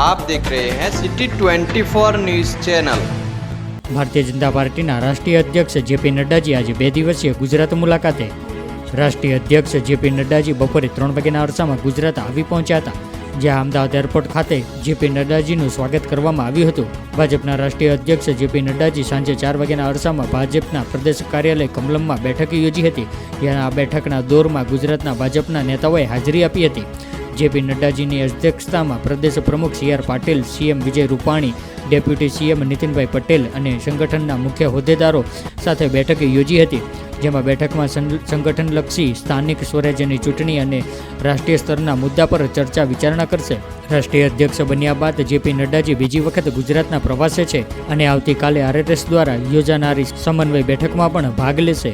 आप देख रहे हैं city 24 news channel Bharatiya Janata પાર્ટીના રાષ્ટ્રીય અધ્યક્ષ જેપી નડ્ડાજી આજે બે દિવસીય ગુજરાત મુલાકાતે રાષ્ટ્રીય અધ્યક્ષ જેપી નડ્ડાજી બપોરે ત્રણ વાગ્યાના અરસામાં ગુજરાત આવી પહોંચ્યા હતા જ્યાં અમદાવાદ એરપોર્ટ ખાતે જેપી નડ્ડાજીનું સ્વાગત કરવામાં આવ્યું હતું ભાજપના રાષ્ટ્રીય અધ્યક્ષ જેપી નડ્ડાજી સાંજે ચાર વાગ્યાના અરસામાં ભાજપના પ્રદેશ કાર્યાલય કમલમમાં બેઠક યોજી હતી જ્યાં આ બેઠકના દોરમાં ગુજરાતના ભાજપના નેતાઓએ હાજરી આપી હતી જેપી નડ્ડાજીની અધ્યક્ષતામાં પ્રદેશ પ્રમુખ C R Patil, CM Vijay Rupani, deputy CM Nitinbhai Patel અને સંગઠનના મુખ્ય હોદ્દેદારો સાથે બેઠક યોજી હતી, જેમાં બેઠકમાં સંગઠનલક્ષી સ્થાનિક સ્વરાજ્યની ચૂંટણી અને રાષ્ટ્રીય સ્તરના મુદ્દા પર ચર્ચા વિચારણા કરશે. રાષ્ટ્રીય અધ્યક્ષ બન્યા બાદ જેપી નડ્ડાજી બીજી વખત ગુજરાતના પ્રવાસે છે અને આવતીકાલે આરએસએસ દ્વારા યોજાનારી સમન્વય બેઠકમાં પણ ભાગ લેશે.